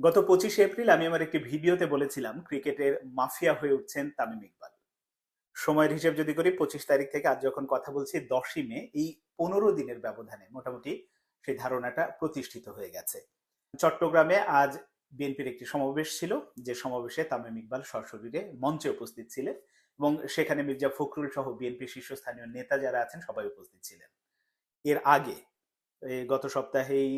গত পঁচিশে এপ্রিল আমি আমার একটি ভিডিওতে বলেছিলাম, ক্রিকেটের মাফিয়া হয়ে উঠছেন তামিম ইকবাল। সময়ের হিসেব যদি করি, পঁচিশ তারিখ থেকে আজ যখন কথা বলছি, দশই মে, এই পনেরো দিনের ব্যবধানে মোটামুটি সেই ধারণাটা প্রতিষ্ঠিত হয়ে গেছে। চট্টগ্রামে আজ বিএনপির একটি সমাবেশ ছিল, যে সমাবেশে তামিম ইকবাল সশরীরে মঞ্চে উপস্থিত ছিলেন এবং সেখানে মির্জা ফখরুল সহ বিএনপি শীর্ষস্থানীয় নেতা যারা আছেন, সবাই উপস্থিত ছিলেন। এর আগে গত সপ্তাহেই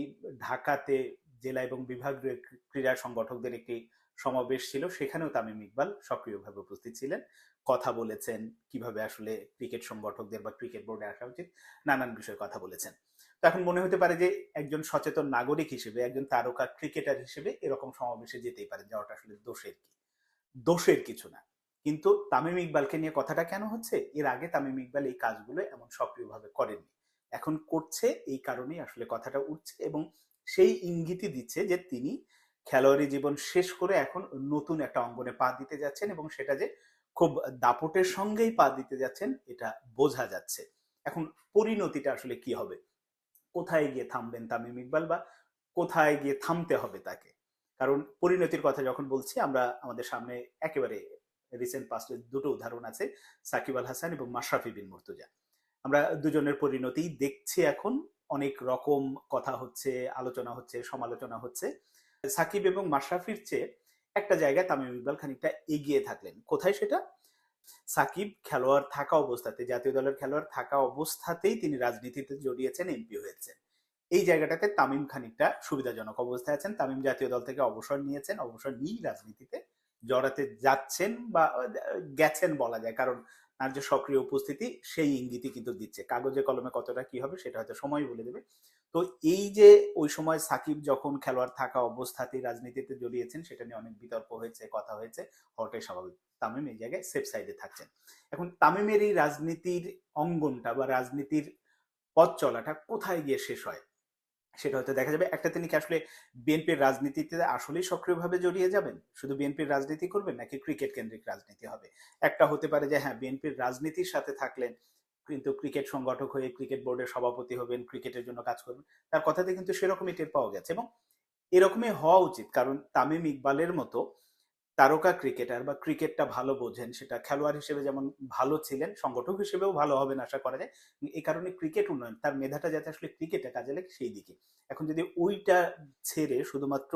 ঢাকাতে জেলা এবং বিভাগীয় ক্রীড়া সংগঠকদের একটি সমাবেশ ছিল। সেখানেও তামিম ইকবাল সক্রিয়ভাবে উপস্থিত ছিলেন। কথা বলেছেন কীভাবে আসলে ক্রিকেট সংগঠকদের বা ক্রিকেট বোর্ডে আসা উচিত, নানান বিষয়ে কথা বলেছেন। তো এখন মনে হতে পারে যে একজন সচেতন নাগরিক হিসেবে, একজন তারকা ক্রিকেটার হিসেবে এরকম সমাবেশে যেতেই পারেন যাওয়াটা আসলে দোষের কি? দোষের কিছু না। কিন্তু তামিম ইকবালকে নিয়ে কথাটা কেন হচ্ছে? এর আগে তামিম ইকবাল এই কাজগুলো এমন সক্রিয়ভাবে করেননি। এখন করছে এই কারণেই আসলে কথাটা উঠছে এবং সেই ইঙ্গিতই দিচ্ছে যে তিনি খেলোয়াড়ি জীবন শেষ করে এখন নতুন একটা অঙ্গনে পা দিতে যাচ্ছেন এবং সেটা যে খুব দাপটের সঙ্গেই পা দিতে যাচ্ছেন, এটা বোঝা যাচ্ছে। এখন পরিণতিটা আসলে কি হবে? কোথায় গিয়ে থামবেন তামিম ইকবাল বা কোথায় গিয়ে থামতে হবে তাকে? কারণ পরিণতির কথা যখন বলছি, আমরা আমাদের সামনে একেবারে রিসেন্ট পাস্টের দুটো উদাহরণ আছে, সাকিব আল হাসান এবং মাশরাফি বিন মুর্তুজা। আমরা দুজনের পরিণতি দেখছি এখন। অনেক রকম কথা হচ্ছে, আলোচনা হচ্ছে, সমালোচনা হচ্ছে। সাকিব এবং মাশরাফির চেয়ে একটা জায়গায় তামিম ইকবাল খানিকটা এগিয়ে থাকলেন। কোথায় সেটা? সাকিব খেলোয়াড় থাকা অবস্থাতে, জাতীয় দলের খেলোয়াড় থাকা অবস্থাতেই তিনি রাজনীতিতে জড়িয়েছেন এমপি হয়েছেন। এই জায়গাটাতে তামিম খানিকটা সুবিধাজনক অবস্থায় আছেন। তামিম জাতীয় দল থেকে অবসর নিয়েছেন, অবসর নিয়েই রাজনীতিতে জড়াতে যাচ্ছেন বা গেছেন বলা যায়। কারণ তার যে সক্রিয় উপস্থিতি, সেই ইঙ্গিতই কিন্তু দিচ্ছে। কাগজে কলমে কতটা কি হবে, সেটা হয়তো সময় বলে দেবে। তো এই যে ওই সময় সাকিব যখন খেলোয়াড় থাকা অবস্থাতেই রাজনীতিতে জড়িয়েছেন, সেটা নিয়ে অনেক বিতর্ক হয়েছে, কথা হয়েছে। হওয়াটাই স্বাভাবিক। তামিম এই জায়গায় সেফ সাইডে থাকছেন। এখন তামিমের এই রাজনীতির অঙ্গনটা বা রাজনীতির পথ চলাটা কোথায় গিয়ে শেষ হয়? সেটা হয়তো দেখা যাবে। একটা তিনি কি আসলে বিএনপির রাজনীতিতে আসলেই সক্রিয়ভাবে জড়িয়ে যাবেন? শুধু বিএনপির রাজনীতি করবেন নাকি ক্রিকেট কেন্দ্রিক রাজনীতি হবে? একটা হতে পারে যে হ্যাঁ বিএনপির রাজনীতির সাথে থাকলেন, কিন্তু ক্রিকেট সংগঠক হয়ে ক্রিকেট বোর্ডের সভাপতি হবেন ক্রিকেটের জন্য কাজ করবেন। তার কথাতে কিন্তু সেরকমই টের পাওয়া গেছে এবং এরকমই হওয়া উচিত। কারণ তামিম ইকবালের মতো তারকা ক্রিকেটার বা ক্রিকেটটা ভালো বোঝেন, সেটা খেলোয়াড় হিসেবে যেমন ভালো ছিলেন, সংগঠক হিসেবেও ভালো হবেন আশা করা যায়। এই কারণে ক্রিকেট উন্নয়ন, তার মেধাটা যাতে আসলে ক্রিকেটে কাজে লাগে সেই দিকে। এখন যদি ওইটা ছেড়ে শুধুমাত্র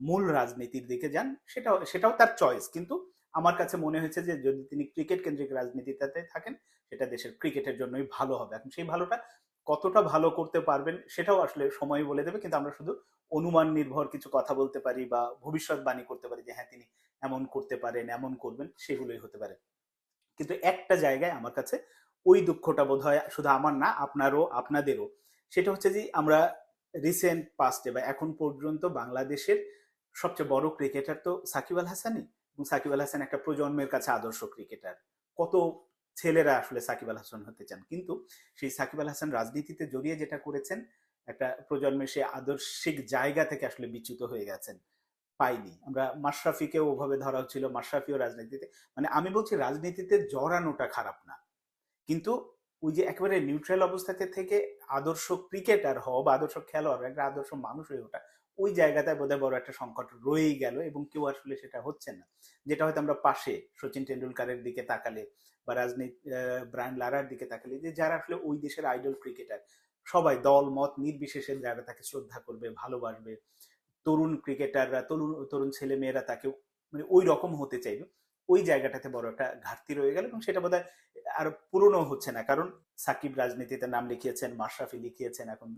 মূল রাজনীতির দিকে যান, সেটাও সেটাও তার চয়েস কিন্তু আমার কাছে মনে হয়েছে যে যদি তিনি ক্রিকেট কেন্দ্রিক রাজনীতিতে থাকেন, সেটা দেশের ক্রিকেটের জন্যই ভালো হবে। এখন সেই ভালোটা কতটা ভালো করতে পারবেন, সেটাও আসলে সময় বলে দেবে। কিন্তু আমরা শুধু অনুমান নির্ভর কিছু কথা বলতে পারি বা ভবিষ্যৎবাণী করতে পারি যে হ্যাঁ তিনি এমন করতে পারেন, এমন করবেন, সেগুলোই হতে পারে। কিন্তু একটা জায়গায় আমার কাছে ওই দুঃখটা বোধ হয় শুধু আমার না, আপনারও, আপনাদেরও। সেটা হচ্ছে যে আমরা রিসেন্ট পাস্টে বা এখন পর্যন্ত বাংলাদেশের সবচেয়ে বড় ক্রিকেটার তো সাকিব আল হাসানই। এবং সাকিব আল হাসান একটা প্রজন্মের কাছে আদর্শ ক্রিকেটার কত ছেলেরা আসলে সাকিব আল হাসান হতে চান। কিন্তু সেই সাকিব আল হাসান রাজনীতিতে জড়িয়ে যেটা করেছেন, একটা প্রজন্মের সেই আদর্শিক জায়গা থেকে আসলে বিচ্যুত হয়ে গেছেন। পাইনি। আমরা মাশরাফিকেও ওভাবে ধরা হচ্ছিল, মাশরাফিও রাজনীতিতে। মানে আমি বলছি রাজনীতিতে জড়ানোটা খারাপ না। কিন্তু ওই যে একেবারে নিউট্রাল অবস্থাতে থেকে আদর্শ ক্রিকেটার হওয়া বা আদর্শ খেলোয়াড়, একটা আদর্শ মানুষ হয়ে ওঠা, ওই জায়গাটায় বোধহয় বড় একটা সংকট রয়েই গেল এবং কেউ আসলে সেটা হচ্ছে না। যেটা হয়তো আমরা পাশে সচিন টেন্ডুলকারের দিকে তাকালে বা রাজনীতি ব্রায়ন লারার দিকে তাকালে যে যারা আসলে ওই দেশের আইডল ক্রিকেটার সবাই দল, মত নির্বিশেষে যারা তাকে শ্রদ্ধা করবে, ভালোবাসবে তরুণ ক্রিকেটাররা, তরুণ তরুণ ছেলে মেয়েরা তাকে মানে ওই রকম হতে চাইবে। ওই জায়গাটাতে বড় একটা ঘাটতি রয়ে গেল এবং সেটা বোধহয় আর পুরনো হচ্ছে না। কারণ সাকিব রাজনীতিতে নাম লিখিয়েছেন, মাশরাফি লিখিয়েছেন, এখন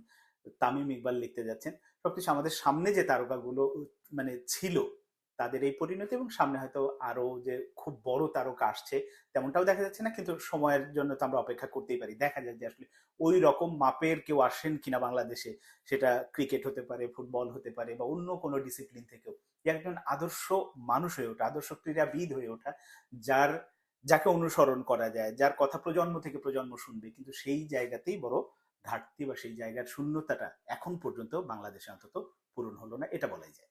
তামিম ইকবাল লিখতে যাচ্ছেন। সবকিছু আমাদের সামনে যে তারকাগুলো মানে ছিল তাদের এই পরিণতি এবং সামনে হয়তো আরও যে খুব বড় তারকা আসছে, তেমনটাও দেখা যাচ্ছে না, কিন্তু সময়ের জন্য তো আমরা অপেক্ষা করতেই পারি। দেখা যায় যে আসলে ওই রকম মাপের কেউ আসেন কিনা বাংলাদেশে, সেটা ক্রিকেট হতে পারে, ফুটবল হতে পারে বা অন্য কোনো ডিসিপ্লিন থেকেও। একজন আদর্শ মানুষ হয়ে ওঠা, আদর্শ ক্রীড়াবিদ হয়ে ওঠা, যার, যাকে অনুসরণ করা যায়, যার কথা প্রজন্ম থেকে প্রজন্ম শুনবে, কিন্তু সেই জায়গাতেই বড় ঘাটতি বা সেই জায়গার শূন্যতাটা এখন পর্যন্ত বাংলাদেশে অন্তত পূরণ হলো না, এটা বলাই যায়।